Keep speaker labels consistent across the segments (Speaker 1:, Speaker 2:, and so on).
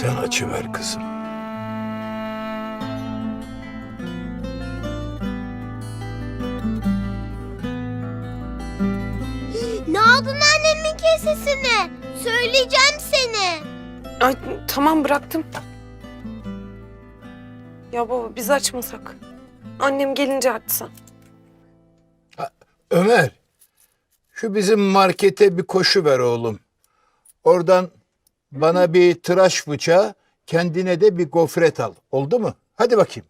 Speaker 1: Sen açıver kızım.
Speaker 2: Ne aldın annemin kesesini? Söyleyeceğim seni.
Speaker 3: Ay tamam bıraktım. Ya baba biz açmasak. Annem gelince açsa.
Speaker 1: Ömer, şu bizim markete bir koşu ver oğlum. Oradan bana bir tıraş bıçağı, kendine de bir gofret al. Oldu mu? Hadi bakayım.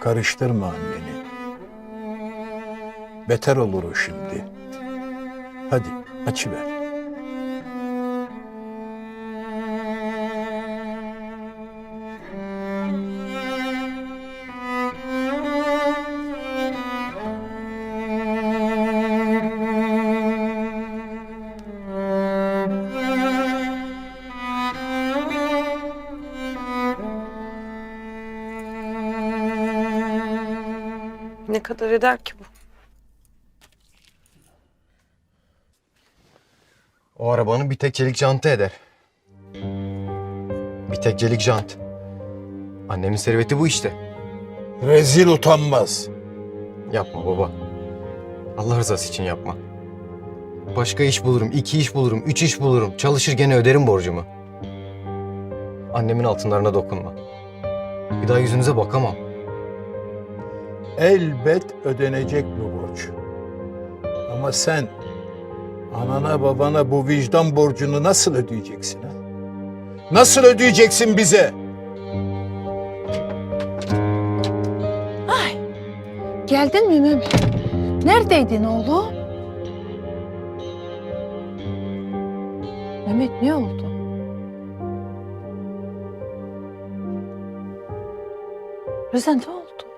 Speaker 1: Karıştırma anneni. Beter olur o şimdi. Hadi açıver.
Speaker 3: Ne kadar eder ki bu?
Speaker 4: O arabanın bir tek çelik jantı eder. Bir tek çelik jant. Annemin serveti bu işte.
Speaker 1: Rezil utanmaz.
Speaker 4: Yapma baba. Allah rızası için yapma. Başka iş bulurum, iki iş bulurum, üç iş bulurum. Çalışır gene öderim borcumu. Annemin altınlarına dokunma. Bir daha yüzünüze bakamam.
Speaker 1: Elbet ödenecek bu borç. Ama sen anana babana bu vicdan borcunu nasıl ödeyeceksin ha? Nasıl ödeyeceksin bize?
Speaker 5: Geldin mi Mehmet? Neredeydin oğlum? Mehmet ne oldu? Rıza ne oldu?